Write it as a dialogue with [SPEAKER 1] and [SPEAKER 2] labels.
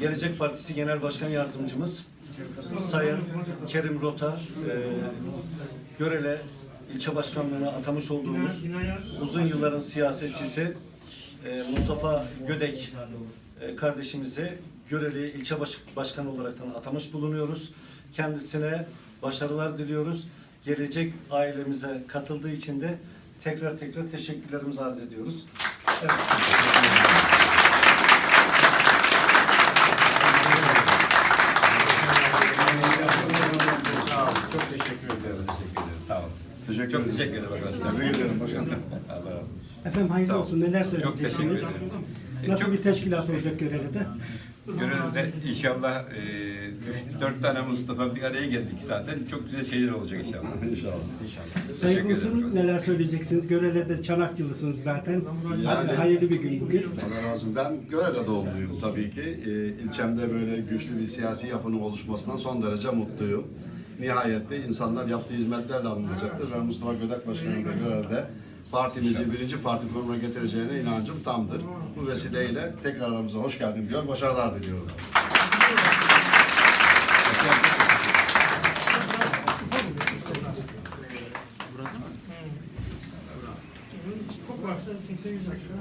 [SPEAKER 1] Gelecek Partisi Genel Başkan Yardımcımız Sayın Kerim Rota, e, Görele ilçe başkanlığına atamış olduğumuz uzun yılların siyasetçisi e, Mustafa Gödek e, kardeşimizi Göreli ilçe baş, başkanı olarak atamış bulunuyoruz. Kendisine başarılar diliyoruz. Gelecek ailemize katıldığı için de tekrar tekrar teşekkürlerimizi arz ediyoruz. Evet.
[SPEAKER 2] Teşekkür ederim. Teşekkür ederim. Sağ olun.
[SPEAKER 3] Teşekkür
[SPEAKER 2] Çok
[SPEAKER 3] ederim.
[SPEAKER 2] teşekkür ederim arkadaşlar.
[SPEAKER 3] Tebrik ederim başkanım.
[SPEAKER 2] Allah razı olsun.
[SPEAKER 4] Efendim
[SPEAKER 2] Sağ
[SPEAKER 4] hayırlı
[SPEAKER 2] olun.
[SPEAKER 4] olsun. Neler
[SPEAKER 2] Çok teşekkür
[SPEAKER 4] söyleyeceksiniz?
[SPEAKER 2] ederim. E,
[SPEAKER 4] Nasıl
[SPEAKER 2] çok-
[SPEAKER 4] bir teşkilat olacak görevde?
[SPEAKER 2] Görevde inşallah e, üç, dört tane Mustafa bir araya geldik zaten. Çok güzel şeyler olacak inşallah.
[SPEAKER 3] İnşallah.
[SPEAKER 2] İnşallah.
[SPEAKER 4] Sayın
[SPEAKER 2] Teşekkür ederim.
[SPEAKER 4] Kusun neler söyleyeceksiniz? Görevde Çanakkale'sınız zaten.
[SPEAKER 3] Yani-
[SPEAKER 4] Hayırlı bir gün bugün.
[SPEAKER 3] Allah razı olsun. Ben Görele doğumluyum tabii ki. Ee, ilçemde böyle güçlü bir siyasi yapının oluşmasından son derece mutluyum. Nihayette insanlar yaptığı hizmetlerle anılacaktır. Ben Mustafa Gödek Başkanı'nın da Görel'de partimizi birinci parti konumuna getireceğine inancım tamdır. Bu vesileyle tekrar aramıza hoş geldin diyor. Başarılar diliyorum.
[SPEAKER 5] Çok varsa 80-100 dakika.